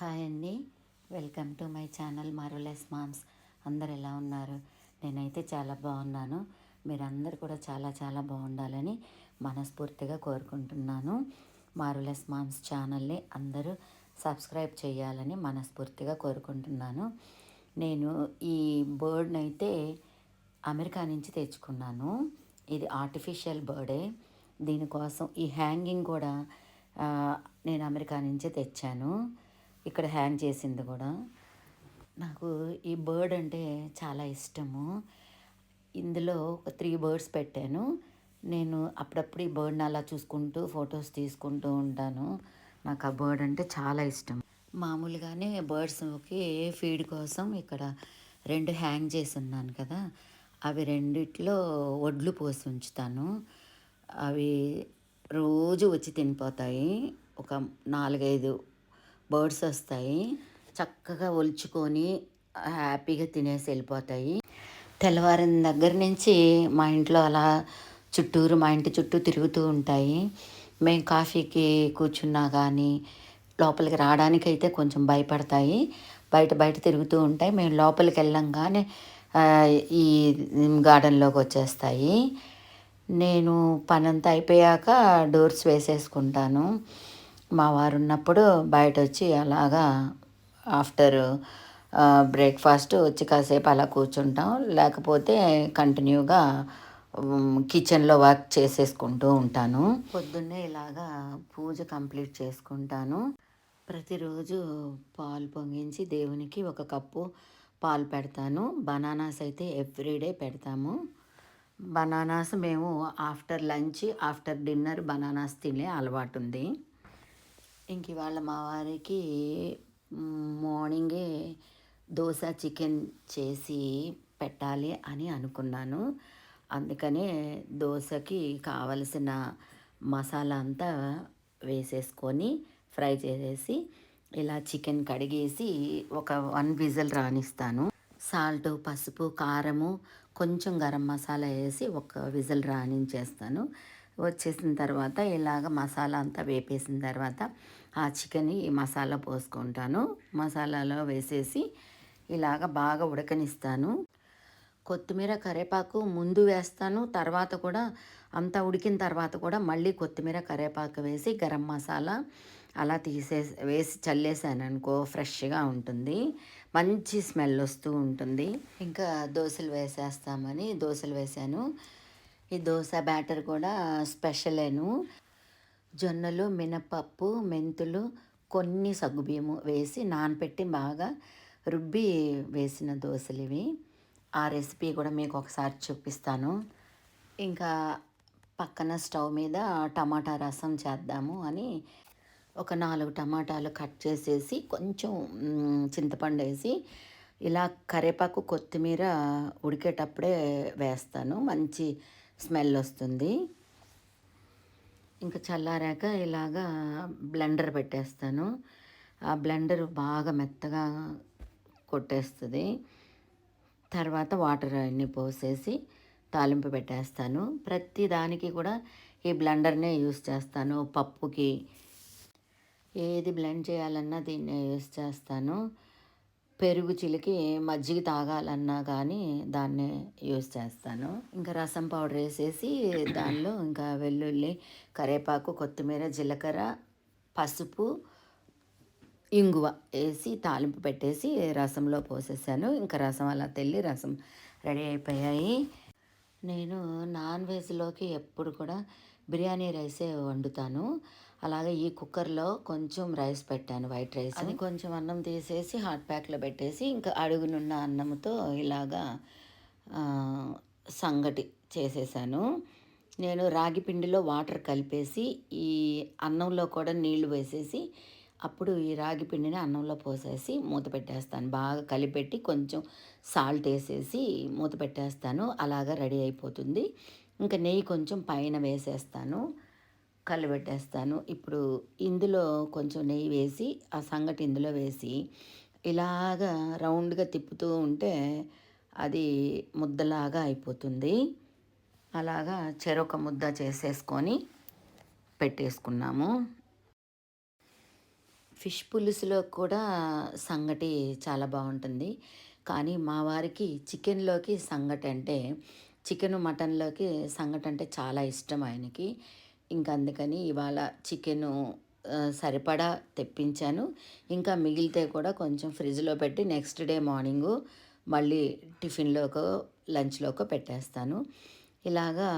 Hi అండి. Welcome to my channel మారులెస్ moms. అందరు ఎలా ఉన్నారు? నేనైతే చాలా బాగున్నాను. మీరందరూ కూడా చాలా చాలా బాగుండాలని మనస్ఫూర్తిగా కోరుకుంటున్నాను. మారులెస్ మామ్స్ ఛానల్ని అందరూ సబ్స్క్రైబ్ చేయాలని మనస్ఫూర్తిగా కోరుకుంటున్నాను. నేను ఈ బర్డ్ని అయితే అమెరికా నుంచి తెచ్చుకున్నాను. ఇది ఆర్టిఫిషియల్ బర్డే. దీనికోసం ఈ హ్యాంగింగ్ కూడా నేను అమెరికా నుంచే తెచ్చాను. ఇక్కడ హ్యాంగ్ చేసింది కూడా. నాకు ఈ బర్డ్ అంటే చాలా ఇష్టము. ఇందులో ఒక త్రీ బర్డ్స్ పెట్టాను. నేను అప్పుడప్పుడు ఈ బర్డ్ని అలా చూసుకుంటూ ఫొటోస్ తీసుకుంటూ ఉంటాను. నాకు ఆ బర్డ్ అంటే చాలా ఇష్టం. మామూలుగానే బర్డ్స్కి ఫీడ్ కోసం ఇక్కడ రెండు హ్యాంగ్ చేసి ఉన్నాను కదా. అవి రెండిట్లో వడ్లు పోసి ఉంచుతాను. అవి రోజు వచ్చి తినిపోతాయి. ఒక నాలుగైదు బర్డ్స్ వస్తాయి. చక్కగా ఒలుచుకొని హ్యాపీగా తినేసి వెళ్ళిపోతాయి. తెల్లవారిన దగ్గర నుంచి మా ఇంట్లో అలా చుట్టూరు మా ఇంటి చుట్టూ తిరుగుతూ ఉంటాయి. మేము కాఫీకి కూర్చున్నా కానీ లోపలికి రావడానికి అయితే కొంచెం భయపడతాయి. బయట బయట తిరుగుతూ ఉంటాయి. మేము లోపలికి వెళ్ళంగానే ఈ గార్డెన్లోకి వచ్చేస్తాయి. నేను పనంతా అయిపోయాక డోర్స్ వేసేసుకుంటాను. మా వారు ఉన్నప్పుడు బయట వచ్చి అలాగా ఆఫ్టర్ బ్రేక్ఫాస్ట్ వచ్చి కాసేపు అలా కూర్చుంటాం. లేకపోతే కంటిన్యూగా కిచెన్లో వర్క్ చేసేసుకుంటూ ఉంటాను. పొద్దున్నే ఇలాగా పూజ కంప్లీట్ చేసుకుంటాను. ప్రతిరోజు పాలు పొంగించి దేవునికి ఒక కప్పు పాలు పెడతాను. బనానాస్ అయితే ఎవ్రీడే పెడతాము. బనానాస్ మేము after lunch after dinner bananas తినే అలవాటు ఉంది ఇంక ఇవాళ మా వారికి మార్నింగే దోశ చికెన్ చేసి పెట్టాలి అని అనుకున్నాను. అందుకనే దోశకి కావలసిన మసాలా అంతా వేసేసుకొని ఫ్రై చేసేసి ఇలా చికెన్ కడిగేసి ఒక వన్ విజిల్ రానిస్తాను. సాల్ట్ పసుపు కారము కొంచెం గరం మసాలా వేసి ఒక విజిల్ రాణించేస్తాను వచ్చేసిన తర్వాత ఇలాగ మసాలా అంతా వేపేసిన తర్వాత ఆ చికెన్ ఈ మసాలా పోసుకుంటాను. మసాలాలో వేసేసి ఇలాగ బాగా ఉడకనిస్తాను. కొత్తిమీర కరేపాకు ముందు వేస్తాను తర్వాత కూడా అంతా ఉడికిన తర్వాత కూడా మళ్ళీ కొత్తిమీర కరేపాకు వేసి గరం మసాలా అలా తీసేసి వేసి చల్లేసాను అనుకో ఫ్రెష్గా ఉంటుంది. మంచి స్మెల్ వస్తూ ఉంటుంది. ఇంకా దోశలు వేసేస్తామని దోశలు వేసాను. ఈ దోశ బ్యాటర్ కూడా స్పెషలేను. జొన్నలు మినపప్పు మెంతులు కొన్ని సగ్గుబియ్యము వేసి నానపెట్టి బాగా రుబ్బి వేసిన దోశలు ఇవి. ఆ రెసిపీ కూడా మీకు ఒకసారి చూపిస్తాను. ఇంకా పక్కన స్టవ్ మీద టమాటా రసం చేద్దాము అని ఒక నాలుగు టమాటాలు కట్ చేసేసి కొంచెం చింతపండు వేసి ఇలా కరివేపాకు కొత్తిమీర ఉడికేటప్పుడే వేస్తాను. మంచి స్మెల్ వస్తుంది. ఇంకా చల్లారాక ఇలాగా బ్లెండర్ పెట్టేస్తాను. ఆ బ్లెండర్ బాగా మెత్తగా కొట్టేస్తుంది. తర్వాత వాటర్ అన్నీ పోసేసి తాలింపు పెట్టేస్తాను. ప్రతి దానికి కూడా ఈ బ్లెండర్నే యూస్ చేస్తాను. పప్పుకి ఏది బ్లెండ్ చేయాలన్నా దీన్నే యూస్ చేస్తాను. పెరుగు చిలికి మజ్జిగ తాగాలన్నా కానీ దాన్ని యూస్ చేస్తాను. ఇంకా రసం పౌడర్ వేసేసి దానిలో ఇంకా వెల్లుల్లి కరివేపాకు కొత్తిమీర జీలకర్ర పసుపు ఇంగువ వేసి తాలింపు పెట్టేసి రసంలో పోసేసాను. ఇంకా రసం అలా తెల్లి రసం రెడీ అయిపోయాయి. నేను నాన్ వెజ్లోకి ఎప్పుడు కూడా బిర్యానీ రైసే వండుతాను. అలాగే ఈ కుక్కర్లో కొంచెం రైస్ పెట్టాను వైట్ రైస్ అది కొంచెం అన్నం తీసేసి హాట్ ప్యాక్లో పెట్టేసి ఇంకా అడుగునున్న అన్నంతో ఇలాగా సంగటి చేసేసాను. నేను రాగి పిండిలో వాటర్ కలిపేసి ఈ అన్నంలో కూడా నీళ్ళు వేసేసి అప్పుడు ఈ రాగి పిండిని అన్నంలో పోసేసి మూత పెట్టేస్తాను. బాగా కలిపెట్టి కొంచెం సాల్ట్ వేసేసి మూత పెట్టేస్తాను. అలాగా రెడీ అయిపోతుంది. ఇంకా నెయ్యి కొంచెం పైన వేసేస్తాను. కలిపెట్టేస్తాను ఇప్పుడు ఇందులో కొంచెం నెయ్యి వేసి ఆ సంగటి ఇందులో వేసి ఇలాగా రౌండ్గా తిప్పుతూ ఉంటే అది ముద్దలాగా అయిపోతుంది. అలాగా చెరొక ముద్ద చేసేసుకొని పెట్టేసుకున్నాము. ఫిష్ పులుసులో కూడా సంగటి చాలా బాగుంటుంది. కానీ మా వారికి చికెన్లోకి సంగటి అంటే చికెన్ మటన్లోకి సంగటి అంటే చాలా ఇష్టం ఆయనకి. ఇంకా అందుకని ఇవాళ చికెను సరిపడా తెప్పించాను. ఇంకా మిగిలితే కూడా కొంచెం ఫ్రిడ్జ్లో పెట్టి నెక్స్ట్ డే మార్నింగు మళ్ళీ టిఫిన్లోకో లంచ్లోకో పెట్టేస్తాను. ఇలాగా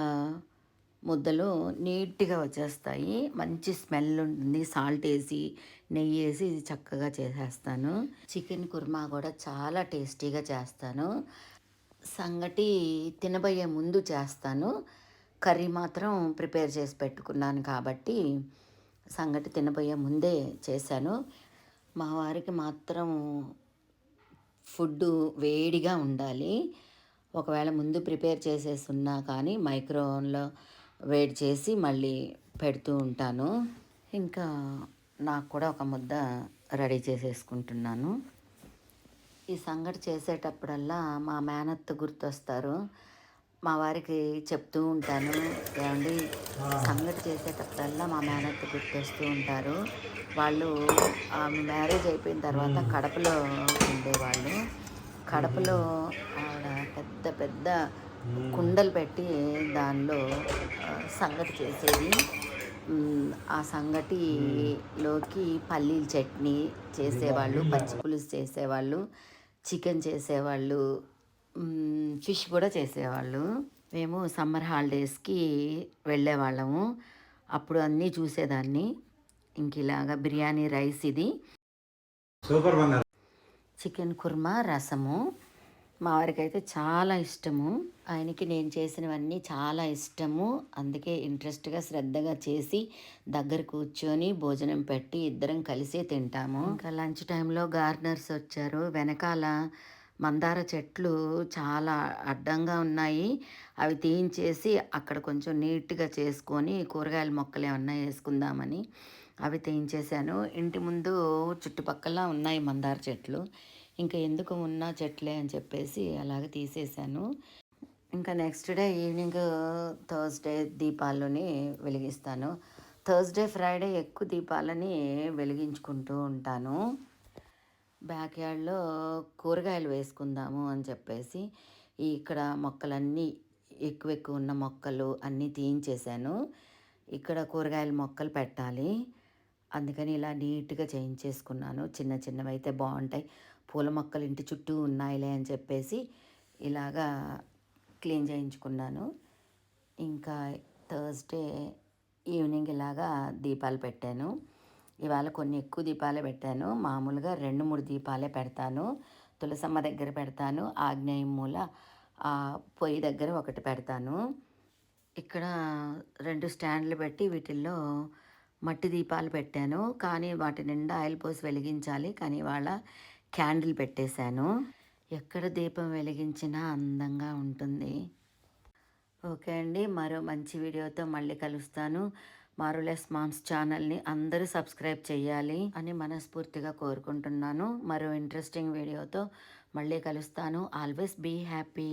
ముద్దలు నీట్గా వచ్చేస్తాయి. మంచి స్మెల్ ఉంటుంది సాల్ట్ వేసి నెయ్యి వేసి ఇది చక్కగా చేసేస్తాను. చికెన్ కుర్మా కూడా చాలా టేస్టీగా చేస్తాను. సంగటి తినబోయే ముందు చేస్తాను. కర్రీ మాత్రం ప్రిపేర్ చేసి పెట్టుకున్నాను కాబట్టి సంగటి తినబోయే ముందే చేశాను. మా వారికి మాత్రం ఫుడ్ వేడిగా ఉండాలి. ఒకవేళ ముందు ప్రిపేర్ చేసేసి ఉన్నా కానీ మైక్రోవన్లో వేడి చేసి మళ్ళీ పెడుతూ ఉంటాను. ఇంకా నాకు కూడా ఒక ముద్ద రెడీ చేసేసుకుంటున్నాను. ఈ సంగటి చేసేటప్పుడల్లా మా మేనత్త గుర్తొస్తారు. మా వారికి చెప్తూ ఉంటాను. ఏమండి? సంగటి చేసేటప్పుడల్లా మా మేనత్త గుర్తొస్తూ ఉంటారు. వాళ్ళు ఆమె మ్యారేజ్ అయిపోయిన తర్వాత కడపలో ఉండేవాళ్ళు. కడపలో ఆవిడ పెద్ద పెద్ద కుండలు పెట్టి దానిలో సంగటి చేసేది. ఆ సంగటిలోకి పల్లీల చట్నీ చేసేవాళ్ళు పచ్చి పులుసు చేసేవాళ్ళు చికెన్ చేసేవాళ్ళు ఫిష్ కూడా చేసేవాళ్ళు. మేము సమ్మర్ హాలిడేస్కి వెళ్ళేవాళ్ళము. అప్పుడు అన్నీ చూసేదాన్ని. ఇంక ఇలాగా బిర్యానీ రైస్ ఇది. సూపర్ బంగారు. చికెన్ కుర్మా రసము. మా వారికి అయితే చాలా ఇష్టము. ఆయనకి నేను చేసినవన్నీ చాలా ఇష్టము. అందుకే ఇంట్రెస్ట్గా శ్రద్ధగా చేసి దగ్గర కూర్చొని భోజనం పెట్టి ఇద్దరం కలిసే తింటాము. ఇంకా లంచ్ టైంలో గార్డెనర్స్ వచ్చారు. వెనకాల మందార చెట్లు చాలా అడ్డంగా ఉన్నాయి. అవి తీయించేసి అక్కడ కొంచెం నీట్గా చేసుకొని కూరగాయల మొక్కలు ఏమన్నా వేసుకుందామని అవి తీయించేశాను ఇంటి ముందు చుట్టుపక్కల ఉన్నాయి మందార చెట్లు. ఇంకా ఎందుకు ఉన్న చెట్లే అని చెప్పేసి అలాగే తీసేశాను ఇంకా నెక్స్ట్ డే ఈవినింగ్ థర్స్డే దీపాలని వెలిగిస్తాను. థర్స్డే ఫ్రైడే ఎక్కువ దీపాలని వెలిగించుకుంటూ ఉంటాను. బ్యాక్ యార్డ్లో కూరగాయలు వేసుకుందాము అని చెప్పేసి ఇక్కడ మొక్కలన్నీ ఎక్కువ ఎక్కువ ఉన్న మొక్కలు అన్నీ తీయించేశాను ఇక్కడ కూరగాయల మొక్కలు పెట్టాలి. అందుకని ఇలా నీట్గా చేయించేసుకున్నాను చిన్న చిన్నవి అయితే బాగుంటాయి. పూల మొక్కలు ఇంటి చుట్టూ ఉన్నాయిలే అని చెప్పేసి ఇలాగా క్లీన్ చేయించుకున్నాను. ఇంకా థర్స్డే ఈవినింగ్ ఇలాగా దీపాలు పెట్టాను. ఇవాళ కొన్ని ఎక్కువ దీపాలే పెట్టాను. మామూలుగా రెండు మూడు దీపాలే పెడతాను. తులసమ్మ దగ్గర పెడతాను. ఆగ్నేయం మూల ఆ పొయ్యి దగ్గర ఒకటి పెడతాను. ఇక్కడ రెండు స్టాండ్లు పెట్టి వీటిల్లో మట్టి దీపాలు పెట్టాను. కానీ వాటి నిండా ఆయిల్ పోసి వెలిగించాలి. కానీ ఇవాళ క్యాండిల్ పెట్టేశాను. ఎక్కడ దీపం వెలిగించినా అందంగా ఉంటుంది. ఓకే అండి. మరో మంచి వీడియోతో మళ్ళీ కలుస్తాను. మారులెస్ మామ్స్ ఛానల్ని అందరూ సబ్స్క్రైబ్ చేయాలి అని మనస్ఫూర్తిగా కోరుకుంటున్నాను. మరో ఇంట్రెస్టింగ్ వీడియోతో మళ్ళీ కలుస్తాను. Always be happy